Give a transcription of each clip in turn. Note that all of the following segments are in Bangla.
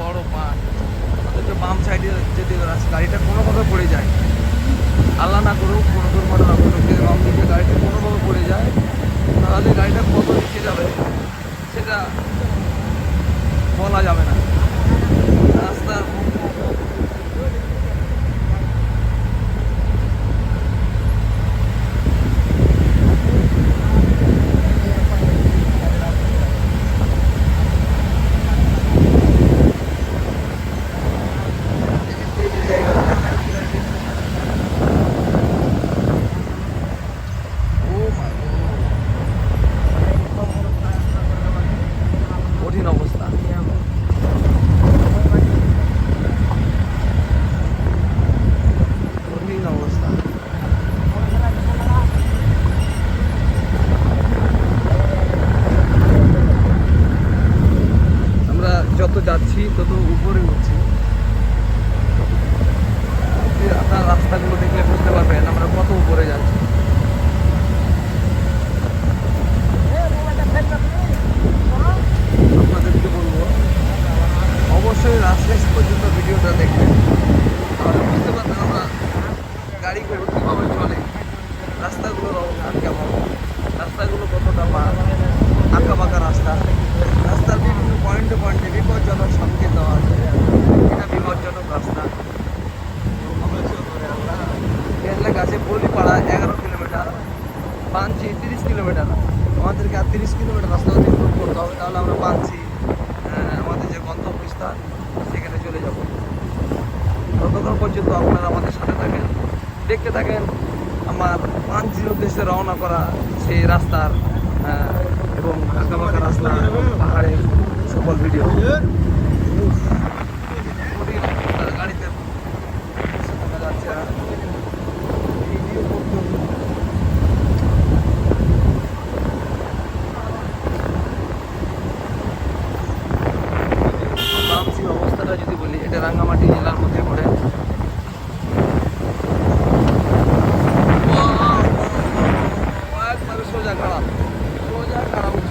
বড় পার্ক একটু বাম সাইডে যদি গাড়িটা কোনোভাবে পড়ে যায়। আল্লাহ না করুক, কোনো দুর্ঘটনা করুক যদি বাম দিকে গাড়িটা কোনোভাবে পড়ে যায়, তাহলে গাড়িটা কত নিচে যাবে, সেটা বলা যাবে না। রাস্তার তত উপরে উঠছি থাকেন, আমার পাঞ্চলীয় দেশে রওনা করা সেই রাস্তার এবং আঁকা পাকা রাস্তা পাহাড়ের সকল ভিডিও แล้วเราจ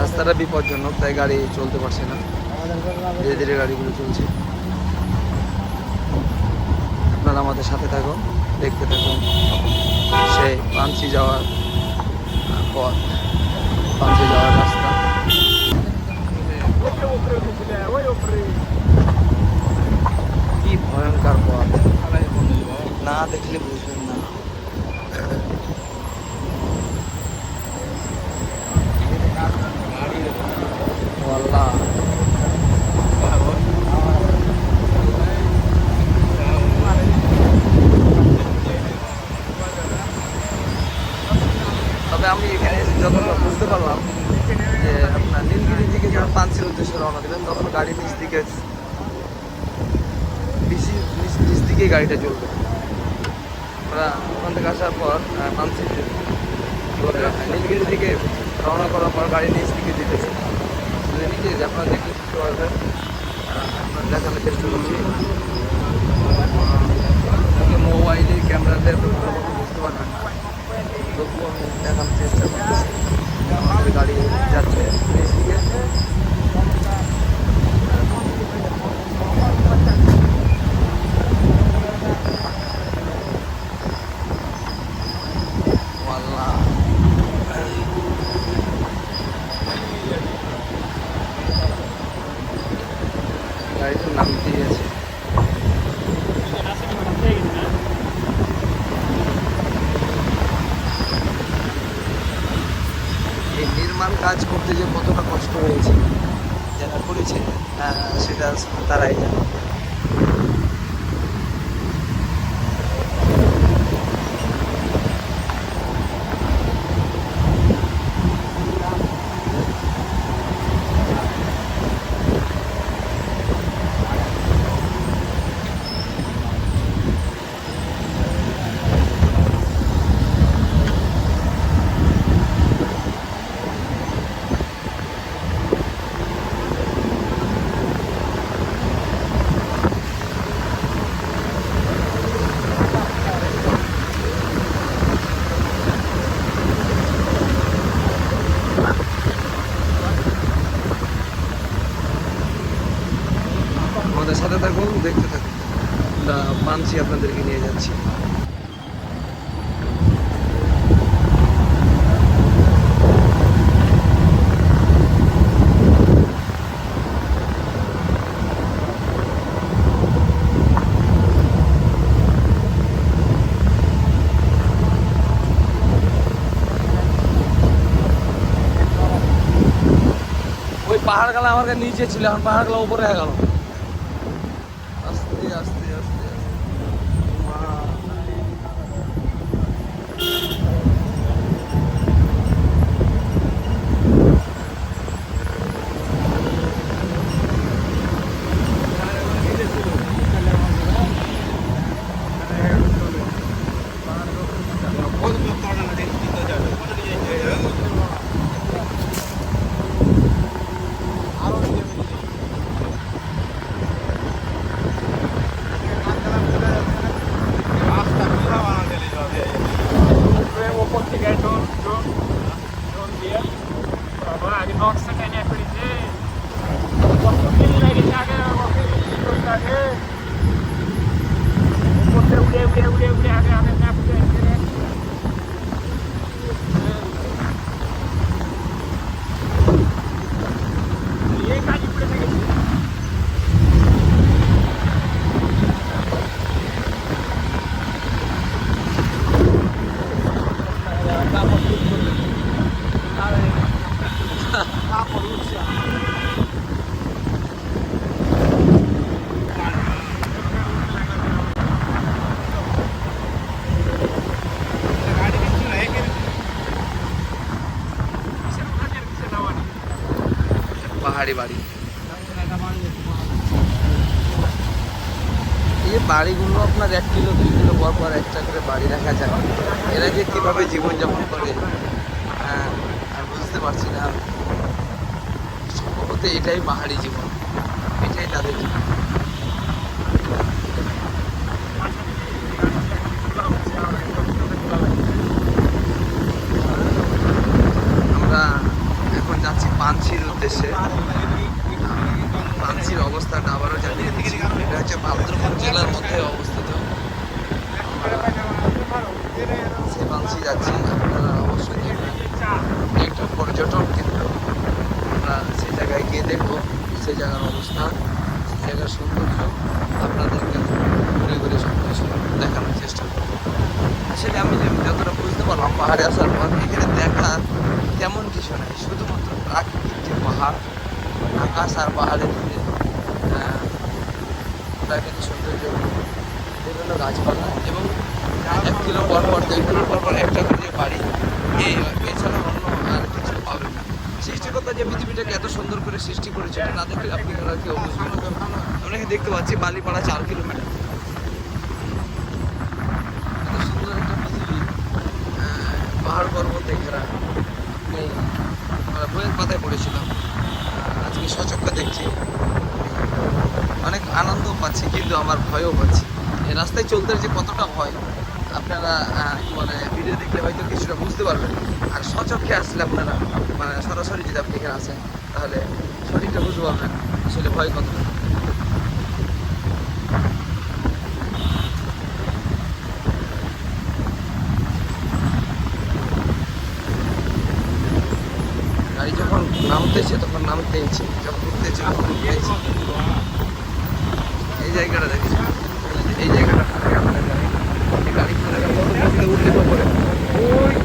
রাস্তাটা বিপজ্জনক, তাই গাড়ি চলতে পারছে না। ধীরে ধীরে গাড়িগুলো চলছে। আপনারা আমাদের সাথে থাকুন, দেখতে থাকুন। সেই পাঞ্চি যাওয়ার পথ পাঞ্চি যাওয়ার রাস্তা। কি ভয়ঙ্কর পথ। না দেখলে বুঝবেন না ওয়াল্লাহ তবে আমি এখানে এসে যতটা বুঝতে পারলাম যে আপনার নীলগিরি থেকে যখন পাঞ্চের উদ্দেশ্যে রওনা দেবেন তখন গাড়ি নিচ দিকে বেশি নিচ নিচ দিকেই গাড়িটা চলবে আমরা ওখান থেকে আসার পর আহ, পাঞ্চি নীলগিরি থেকে রওনা করার পর গাড়ি নিচ দিকে যেতেছে। নিচে যে আপনারা দেখতে পারবেন আপনার দেখানোর চেষ্টা করছি। মোবাইলের ক্যামেরাতে বুঝতে পারবেন। না তবুও আমি দেখানোর চেষ্টা করতেছি। আমাদের গাড়ি যাচ্ছে। নিচ দিকে আপনাদেরকে নিয়ে যাচ্ছি ওই পাহাড় গেলা আমার কাছে নিচে ছিল, এখন পাহাড় গেলা উপরে হয়ে গেল। পাহাড়ি বাড়ি। এই বাড়িগুলো আপনার এক কিলো, দুই কিলো পর পর একটা করে বাড়ি রাখা যায়। এরা যে কীভাবে জীবনযাপন করে? হ্যাঁ আমি বুঝতে পারছি না। সম্ভবত এটাই পাহাড়ি জীবন। এটাই তাদের আমরা এখন যাচ্ছি পাঞ্চির উদ্দেশ্যে। গিয়ে দেখব সে জায়গার অবস্থা, সে জায়গার সৌন্দর্য। আপনাদেরকে ঘুরে ঘুরে সব কিছু দেখানোর চেষ্টা করব। আসলে আমি যতটা বুঝতে পারলাম পাহাড়ে আসার পর, এখানে দেখার তেমন কিছু নাই, শুধুমাত্র প্রাকৃতিক যে পাহাড়, আকাশ আর পাহাড়ের যে প্রাকৃতিক সৌন্দর্য, বিভিন্ন গাছপালা এবং এক কিলো পর পর দুই কিলো পর পর একটা করে বাড়ি। এই এছাড়া অন্য সৃষ্টিকর্তা যে পৃথিবীটাকে এত সুন্দর করে সৃষ্টি করেছে, এটা না দেখলে আপনি আর কেউ আমরা দেখতে পাচ্ছি বালিপাড়া চার কিলোমিটার? সুন্দর একটা পৃথিবী পাহাড় পর্বতে ঘেরা আমরা বইয়ের পাতায় পড়েছিলাম। আজকে সচক্ষে দেখছি। অনেক আনন্দ পাচ্ছি, কিন্তু আমার ভয়ও পাচ্ছি। এই রাস্তায় চলতে যে কতটা ভয় আপনারা বলে ভিডিও দেখলে হয়তো কিছুটা বুঝতে পারবেন। আর সচক্ষে আসলে আপনারা মানে সরাসরি যদি আপনি এখানে আসেন, তাহলে সঠিকটা বুঝতে পারবেন আসলে ভয় কতটা গাড়ি যখন নামতেছে, তখন নামতেইছে যখন উঠতেছে, তখন এই জায়গাটা দেখেছি এই জায়গাটা। পরবর্তীতে উঠলে তো পরে ওই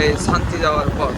সেই শান্তি যাওয়ার পর।